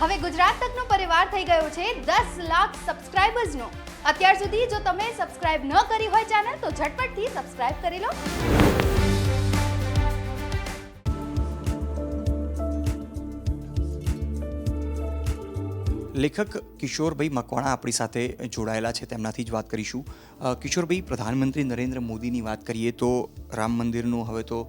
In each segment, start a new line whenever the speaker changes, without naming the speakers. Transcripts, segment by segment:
હવે ગુજરાત તકનો પરિવાર થઈ ગયો છે દસ લાખ સબસ્ક્રાઇબર્સનો અત્યાર સુધી જો તમે સબસ્ક્રાઇબ ન કરી હોય ચેનલ તો ઝટપટથી સબસ્ક્રાઇબ કરી લો.
લેખક કિશોરભાઈ મકવાણા આપણી સાથે જોડાયેલા છે, તેમનાથી જ વાત કરીશું. કિશોરભાઈ, પ્રધાનમંત્રી નરેન્દ્ર મોદીની વાત કરીએ તો રામ મંદિરનું, હવે તો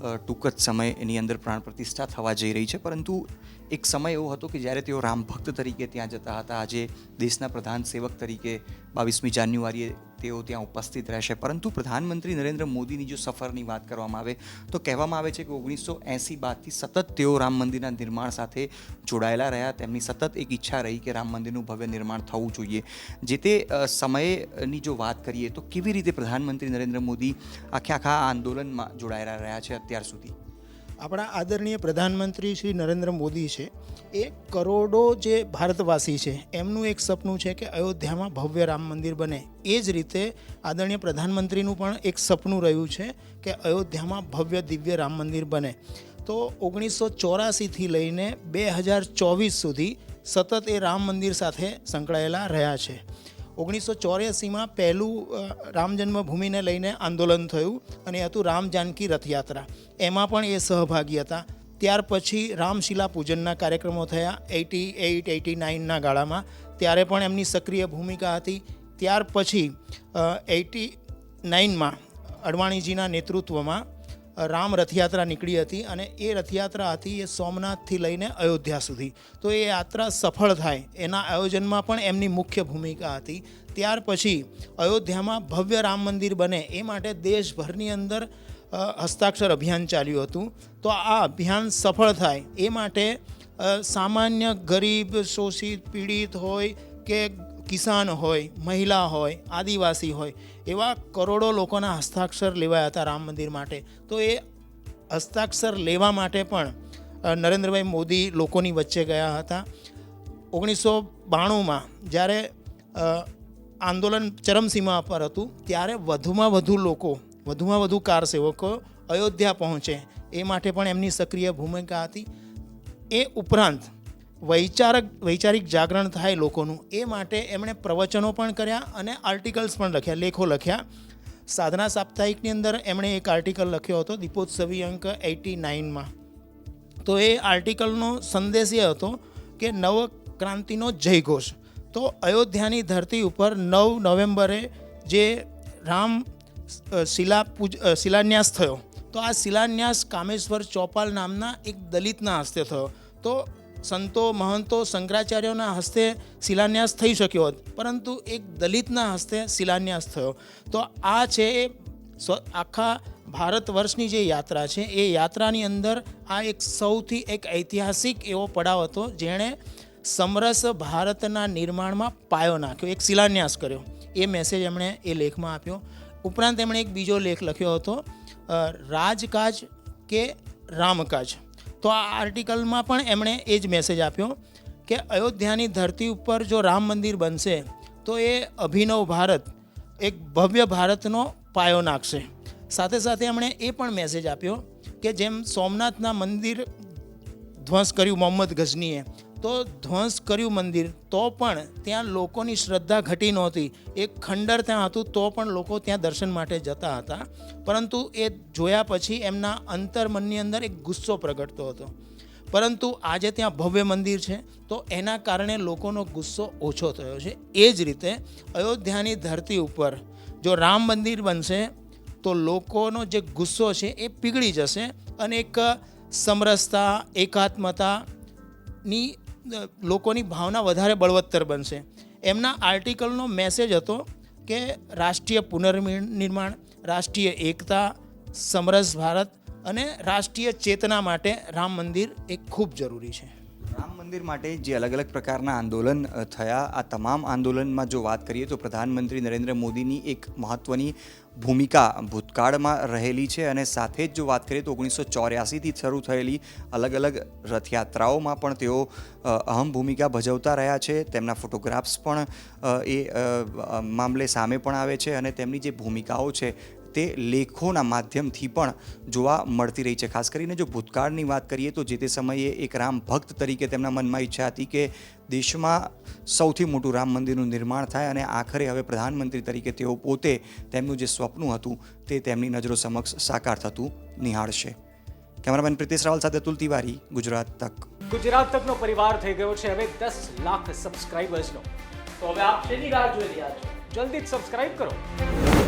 ટૂંક જ સમય એની અંદર પ્રાણ પ્રતિષ્ઠા થવા જઈ રહી છે. પરંતુ એક સમય એવો હતો કે જ્યારે તેઓ રામ ભક્ત તરીકે ત્યાં જતા હતા. આજે દેશના પ્રધાન સેવક તરીકે બાવીસમી જાન્યુઆરીએ તેઓ ત્યાં ઉપસ્થિત રહેશે. પરંતુ પ્રધાનમંત્રી નરેન્દ્ર મોદીની જો સફરની વાત કરવામાં આવે, તો કહેવામાં આવે છે કે ઓગણીસો એંસી બાદથી સતત તેઓ રામ મંદિરના નિર્માણ સાથે જોડાયેલા રહ્યા. તેમની સતત એક ઈચ્છા રહી કે રામ મંદિરનું ભવ્ય નિર્માણ થવું જોઈએ. જે તે સમયની જો વાત કરીએ, તો કેવી રીતે પ્રધાનમંત્રી નરેન્દ્ર મોદી આખે આખા આંદોલનમાં જોડાયેલા રહ્યા છે અત્યાર સુધી?
આપણા આદરણીય પ્રધાનમંત્રી શ્રી નરેન્દ્ર મોદી છે, એ કરોડો જે ભારતવાસી છે, એમનું એક સપનું છે કે અયોધ્યામાં ભવ્ય રામ મંદિર બને. એ જ રીતે આદરણીય પ્રધાનમંત્રીનું પણ એક સપનું રહ્યું છે કે અયોધ્યામાં ભવ્ય દિવ્ય રામ મંદિર બને. તો ઓગણીસો ચોરાસીથી લઈને બે હજાર ચોવીસ સુધી સતત એ રામ મંદિર સાથે સંકળાયેલા રહ્યા છે. ઓગણીસો ચોર્યાસીમાં પહેલું રામ જન્મભૂમિને લઈને આંદોલન થયું અને હતું રામ જાનકી રથયાત્રા. એમાં પણ એ સહભાગી હતા. ત્યાર પછી રામશિલા પૂજનના કાર્યક્રમો થયા એટી એઇટ, એટી નાઇનના ગાળામાં. ત્યારે પણ એમની સક્રિય ભૂમિકા હતી. ત્યાર પછી એટી નાઇનમાં અડવાણીજીના નેતૃત્વમાં રામ રથયાત્રા નીકળી હતી અને એ રથયાત્રા હતી એ સોમનાથથી લઈને અયોધ્યા સુધી. તો એ યાત્રા સફળ થાય એના આયોજનમાં પણ એમની મુખ્ય ભૂમિકા હતી. ત્યાર પછી અયોધ્યામાં ભવ્ય રામ મંદિર બને એ માટે દેશભરની અંદર હસ્તાક્ષર અભિયાન ચાલ્યું હતું. તો આ અભિયાન સફળ થાય એ માટે સામાન્ય ગરીબ, શોષિત, પીડિત હોય કે કિસાન હોય, મહિલા હોય, આદિવાસી હોય, એવા કરોડો લોકોના હસ્તાક્ષર લેવાયા હતા રામ મંદિર માટે. તો એ હસ્તાક્ષર લેવા માટે પણ નરેન્દ્રભાઈ મોદી લોકોની વચ્ચે ગયા હતા. ઓગણીસો બાણુંમાં જ્યારે આંદોલન ચરમસીમા પર હતું, ત્યારે વધુમાં વધુ લોકો, વધુમાં વધુ કાર સેવકો અયોધ્યા પહોંચે. એ માટે પણ એમની સક્રિય ભૂમિકા હતી. એ ઉપરાંત વૈચારક, વૈચારિક જાગરણ થાય લોકોનું, એ માટે એમણે પ્રવચનો પણ કર્યા અને આર્ટિકલ્સ પણ લખ્યા, લેખો લખ્યા. સાધના સાપ્તાહિકની અંદર એમણે એક આર્ટિકલ લખ્યો હતો, દીપોત્સવી અંક એટી નાઇનમાં. તો એ આર્ટિકલનો સંદેશ એ હતો કે નવ ક્રાંતિનો જયઘોષ. તો અયોધ્યાની ધરતી ઉપર નવ નવેમ્બરે જે રામ શિલા પૂજ શિલાન્યાસ થયો, તો આ શિલાન્યાસ કામેશ્વર ચોપાલ નામના એક દલિતના હસ્તે થયો. તો સંતો, મહંતો, શંકરાચાર્યોના હસ્તે શિલાન્યાસ થઈ શક્યો હોત. પરંતુ એક દલિતના હસ્તે શિલાન્યાસ થયો. તો આ છે એ આખા ભારત વર્ષની જે યાત્રા છે, એ યાત્રાની અંદર આ એક સૌથી એક ઐતિહાસિક એવો પડાવ હતો, જેણે સમરસ ભારતના નિર્માણમાં પાયો નાખ્યો, એક શિલાન્યાસ કર્યો. એ મેસેજ એમણે એ લેખમાં આપ્યો. ઉપરાંત એમણે એક બીજો લેખ લખ્યો હતો રાજકાજ કે રામકાજ. તો આ આર્ટિકલમાં પણ એમણે એ જ મેસેજ આપ્યો કે અયોધ્યાની ધરતી ઉપર જો રામ મંદિર બનશે, તો એ અભિનવ ભારત, એક ભવ્ય ભારતનો પાયો નાખશે. સાથે સાથે એમણે એ પણ મેસેજ આપ્યો કે જેમ સોમનાથના મંદિર ધ્વંસ કર્યું મોહમ્મદ ગઝનીએ તો ધ્વંસ કર્યું મંદિર, તો પણ ત્યાં લોકોની શ્રદ્ધા ઘટી નહોતી. એક ખંડર ત્યાં હતું, તો પણ લોકો ત્યાં દર્શન માટે જતા હતા. પરંતુ એ જોયા પછી એમના અંતર્મનની અંદર એક ગુસ્સો પ્રગટતો હતો. પરંતુ આજે ત્યાં ભવ્ય મંદિર છે, તો એના કારણે લોકોનો ગુસ્સો ઓછો થયો છે. એ જ રીતે અયોધ્યાની ધરતી ઉપર જો રામ મંદિર બનશે, તો લોકોનો જે ગુસ્સો છે એ પીગળી જશે અને એક સમરસતા, એકાત્મતાની લોકોની ભાવના વધારે બળવત્તર બનશે. એમના આર્ટિકલનો મેસેજ હતો કે રાષ્ટ્રીય પુનર્નિર્માણ, રાષ્ટ્રીય એકતા, સમરસ ભારત અને રાષ્ટ્રીય ચેતના માટે રામ મંદિર એ ખૂબ જરૂરી છે.
મંદિર માટે જે અલગ અલગ પ્રકારના આંદોલન થયા. આ તમામ આંદોલનમાં જો વાત કરીએ તો પ્રધાનમંત્રી નરેન્દ્ર મોદીની એક મહત્ત્વની ભૂમિકા ભૂતકાળમાં રહેલી છે અને સાથે જ જો વાત કરીએ તો ઓગણીસો ચોર્યાસીથી શરૂ થયેલી અલગ અલગ રથયાત્રાઓમાં પણ તેઓ અહમ ભૂમિકા ભજવતા રહ્યા છે. તેમના ફોટોગ્રાફ્સ પણ એ મામલે સામે પણ આવે છે અને તેમની જે ભૂમિકાઓ છે તે લેખોના માધ્યમથી પણ જોવા મળતી રહી છે. ખાસ કરીને જો ભૂતકાળની વાત કરીએ તો જે તે સમયે એક રામ ભક્ત તરીકે તેમના મનમાં ઈચ્છા હતી કે દેશમાં સૌથી મોટું રામ મંદિરનું નિર્માણ થાય અને આખરે હવે પ્રધાનમંત્રી તરીકે તેઓ પોતે તેમનું જે સ્વપ્ન હતું તે તેમની નજરો સમક્ષ સાકાર થતું નિહાળશે. કેમેરામેન પ્રિતેશ રાવલ સાથે અતુલ તિવારી, ગુજરાત તક.
ગુજરાત તકનો પરિવાર થઈ ગયો છે હવે દસ લાખ સબસ્ક્રાઇબર્સનો
તો હવે આપ શેની રાહ જોઈ રહ્યા છો?
જલ્દી સબસ્ક્રાઇબ કરો.